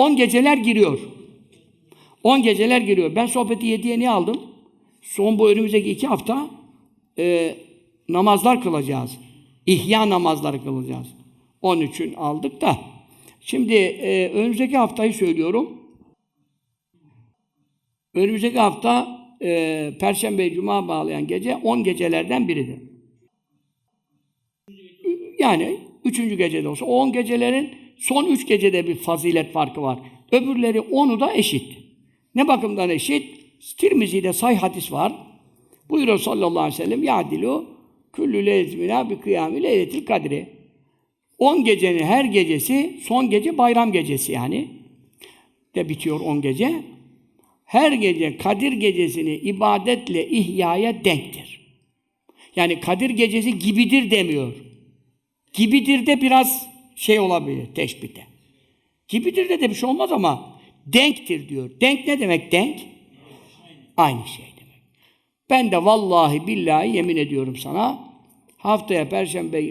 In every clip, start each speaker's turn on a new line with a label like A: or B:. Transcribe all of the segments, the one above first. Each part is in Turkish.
A: 10 geceler giriyor. 10 geceler giriyor. Ben sohbeti 7'ye niye aldım? Son bu önümüzdeki iki hafta e, namazlar kılacağız. İhya namazları kılacağız. Onun için aldık da. Şimdi e, önümüzdeki haftayı söylüyorum. Önümüzdeki hafta e, Perşembe Cuma bağlayan gece 10 gecelerden biridir. Yani üçüncü gecede olsa o 10 gecelerin son üç gecede bir fazilet farkı var. Öbürleri 10'u da eşit. Ne bakımdan eşit? Tirmizi'de say hadis var. Buyuruyor sallallahu aleyhi ve sellem ya'dilu küllü lezmina bi kıyamı leyletil kadri. 10 gecenin her gecesi son gece bayram gecesi yani. De bitiyor 10 gece. Her gece Kadir gecesini ibadetle ihyaya denktir. Yani Kadir gecesi gibidir demiyor. Gibidir de biraz şey olabilir teşbihte. Gibidir de de bir şey olmaz ama denktir diyor. Denk ne demek denk? Aynı şey demek. Ben de vallahi billahi yemin ediyorum sana haftaya perşembe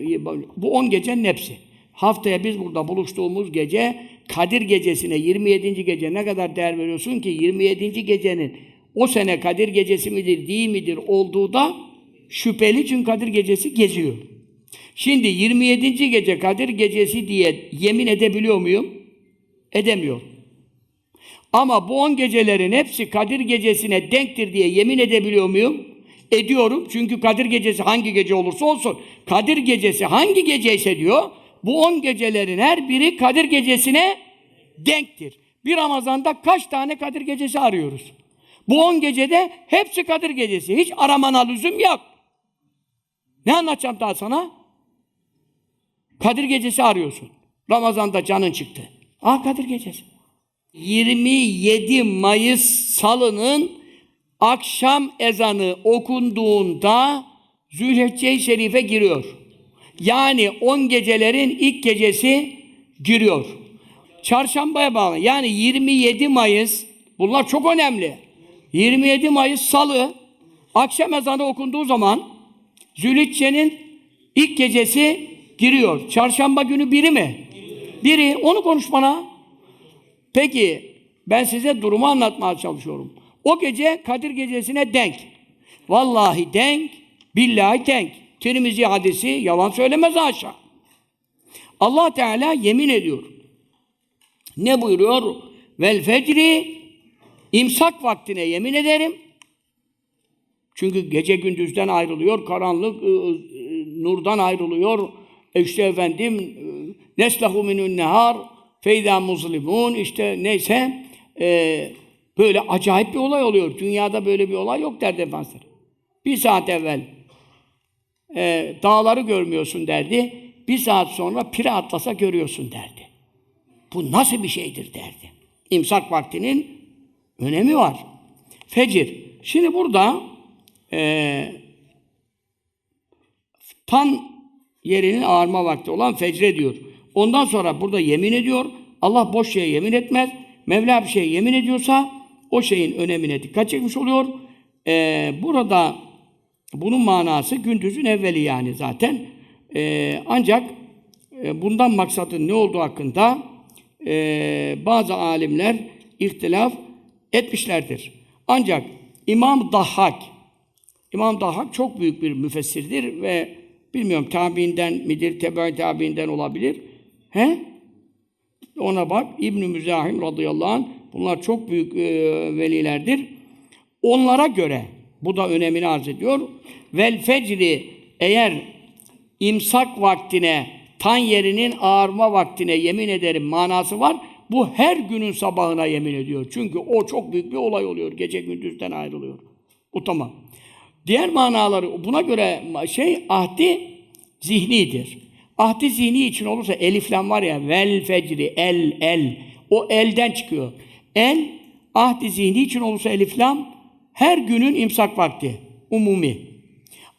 A: bu 10 gecenin hepsi. Haftaya biz burada buluştuğumuz gece Kadir gecesine 27. gece ne kadar değer veriyorsun ki 27. gecenin o sene Kadir gecesi midir değil midir olduğu da şüpheli çünkü Kadir gecesi geziyor. Şimdi 27. gece Kadir gecesi diye yemin edebiliyor muyum? Edemiyorum. Ama bu 10 gecelerin hepsi Kadir gecesine denktir diye yemin edebiliyor muyum? Ediyorum. Çünkü Kadir gecesi hangi gece olursa olsun. Kadir gecesi hangi gece ise diyor, bu 10 gecelerin her biri Kadir gecesine denktir. Bir Ramazan'da kaç tane Kadir gecesi arıyoruz? Bu 10 gecede hepsi Kadir gecesi. Hiç aramana lüzum yok. Ne anlatacağım daha sana? Kadir gecesi arıyorsun. Ramazan'da canın çıktı. Ah Kadir gecesi. 27 Mayıs salının akşam ezanı okunduğunda Zülhicce-i Şerife giriyor. Yani 10 gecelerin ilk gecesi giriyor. Çarşambaya bağlı. Yani 27 Mayıs bunlar çok önemli. 27 Mayıs salı akşam ezanı okunduğu zaman Zülhicce'nin ilk gecesi giriyor. Çarşamba günü biri mi? Biri. Onu konuş bana. Peki ben size durumu anlatmaya çalışıyorum. O gece Kadir gecesine denk. Vallahi denk, billahi denk. Tirmizi hadisi yalan söylemez aşağı. Allah Teala yemin ediyor. Ne buyuruyor? Vel fecri imsak vaktine yemin ederim. Çünkü gece gündüzden ayrılıyor, karanlık ı, ı, nurdan ayrılıyor. E işte efendim e, neslehu minun nehar feyda muzlimun işte neyse e, böyle acayip bir olay oluyor. Dünyada böyle bir olay yok derdi Efendimiz. Bir saat evvel e, dağları görmüyorsun derdi. Bir saat sonra pire atlasa görüyorsun derdi. Bu nasıl bir şeydir derdi. İmsak vaktinin önemi var. Fecir. Şimdi burada e, tan yerinin ağarma vakti olan fecre diyor. Ondan sonra burada yemin ediyor. Allah boş şeye yemin etmez. Mevla bir şeye yemin ediyorsa o şeyin önemine dikkat çekmiş oluyor. Ee, burada bunun manası gündüzün evveli yani zaten. Ee, ancak e, bundan maksadın ne olduğu hakkında e, bazı alimler ihtilaf etmişlerdir. Ancak İmam Dahhak İmam Dahhak çok büyük bir müfessirdir ve bilmiyorum tabiinden midir, tebe tabiinden olabilir. He? Ona bak İbn Müzahim radıyallahu anh bunlar çok büyük e, velilerdir. Onlara göre bu da önemini arz ediyor. Vel fecri eğer imsak vaktine tan yerinin ağarma vaktine yemin ederim manası var. Bu her günün sabahına yemin ediyor. Çünkü o çok büyük bir olay oluyor. Gece gündüzden ayrılıyor. Bu tamam. Diğer manaları buna göre şey ahdi zihnidir. Ahdi zihni için olursa eliflen var ya vel fecri el el o elden çıkıyor. El ahdi zihni için olursa eliflam her günün imsak vakti umumi.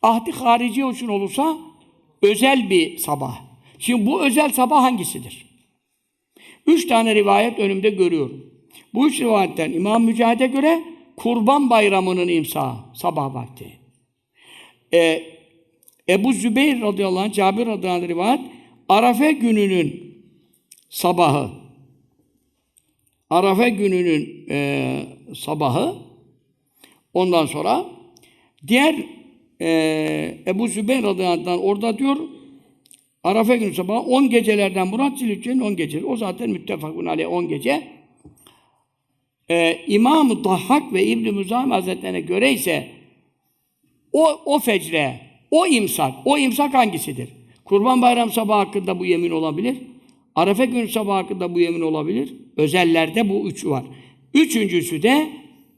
A: Ahdi harici için olursa özel bir sabah. Şimdi bu özel sabah hangisidir? Üç tane rivayet önümde görüyorum. Bu üç rivayetten İmam Mücahid'e göre Kurban Bayramı'nın imsahı sabah vakti. Ee, Ebu Zübeyir radıyallahu anh, Cabir radıyallahu anh rivayet, Arafe gününün sabahı. Arafa gününün e, sabahı. Ondan sonra diğer e, Ebu Zübeyir radıyallahu anh orada diyor Arafa günü sabahı 10 gecelerden Murat Zilhicce'nin 10 gecesi. O zaten müttefakun aleyh 10 gece. Ee, İmam-ı Dahhak ve İbn-i Müzahim Hazretlerine göre ise o, o fecre, o imsak, o imsak hangisidir? Kurban Bayram sabahı hakkında bu yemin olabilir. Arefe günü sabahı hakkında bu yemin olabilir. Özellerde bu üçü var. Üçüncüsü de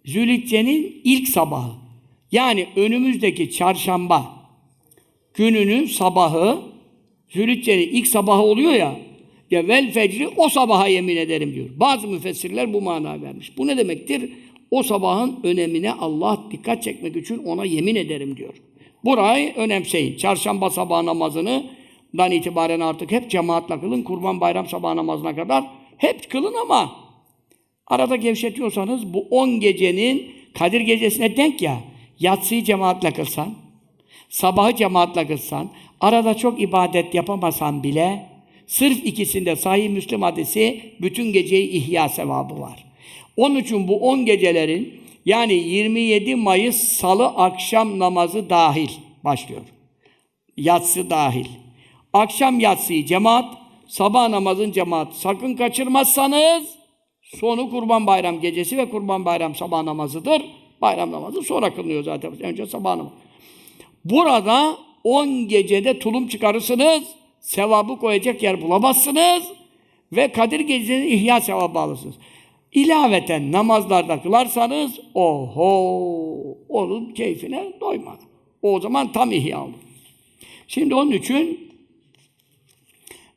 A: Zülhicce'nin ilk sabahı. Yani önümüzdeki çarşamba gününün sabahı, Zülhicce'nin ilk sabahı oluyor ya, ya vel fecri o sabaha yemin ederim diyor. Bazı müfessirler bu mana vermiş. Bu ne demektir? O sabahın önemine Allah dikkat çekmek için ona yemin ederim diyor. Burayı önemseyin. Çarşamba sabah namazını dan itibaren artık hep cemaatle kılın. Kurban bayram sabah namazına kadar hep kılın ama arada gevşetiyorsanız bu 10 gecenin Kadir gecesine denk ya yatsıyı cemaatle kılsan, sabahı cemaatle kılsan, arada çok ibadet yapamasan bile sırf ikisinde sahih Müslim hadisi bütün geceyi ihya sevabı var. Onun için bu 10 gecelerin yani 27 Mayıs Salı akşam namazı dahil başlıyor. Yatsı dahil. Akşam yatsıyı cemaat, sabah namazın cemaat. Sakın kaçırmazsanız sonu Kurban Bayram gecesi ve Kurban Bayram sabah namazıdır. Bayram namazı sonra kılınıyor zaten. Önce sabah namazı. Burada 10 gecede tulum çıkarırsınız, sevabı koyacak yer bulamazsınız ve Kadir Gecesi'nin ihya sevabı alırsınız. İlaveten namazlarda kılarsanız, oho, onun keyfine doyma. O zaman tam ihya olur. Şimdi onun için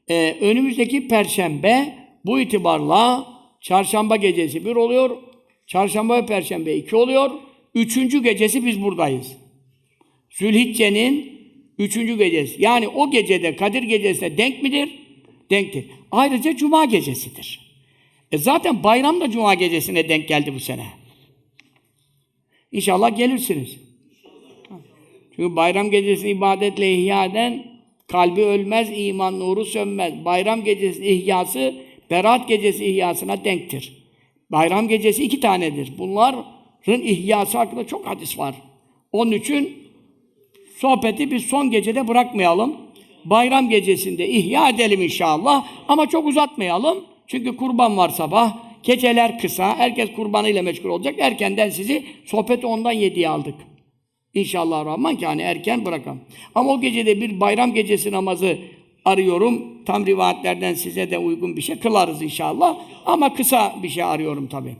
A: e, önümüzdeki perşembe bu itibarla çarşamba gecesi bir oluyor, çarşamba ve perşembe iki oluyor, üçüncü gecesi biz buradayız. Zülhicce'nin üçüncü gecesi. Yani o gecede Kadir gecesine denk midir? Denktir. Ayrıca Cuma gecesidir. E zaten bayram da Cuma gecesine denk geldi bu sene. İnşallah gelirsiniz. Çünkü bayram gecesi ibadetle ihya eden kalbi ölmez, iman nuru sönmez. Bayram gecesi ihyası Berat gecesi ihyasına denktir. Bayram gecesi iki tanedir. Bunların ihyası hakkında çok hadis var. Onun için sohbeti biz son gecede bırakmayalım. Bayram gecesinde ihya edelim inşallah. Ama çok uzatmayalım. Çünkü kurban var sabah. Geceler kısa. Herkes kurbanıyla meşgul olacak. Erkenden sizi sohbeti ondan yediye aldık. İnşallah Rahman ki hani erken bırakalım. Ama o gecede bir bayram gecesi namazı arıyorum. Tam rivayetlerden size de uygun bir şey kılarız inşallah. Ama kısa bir şey arıyorum tabii.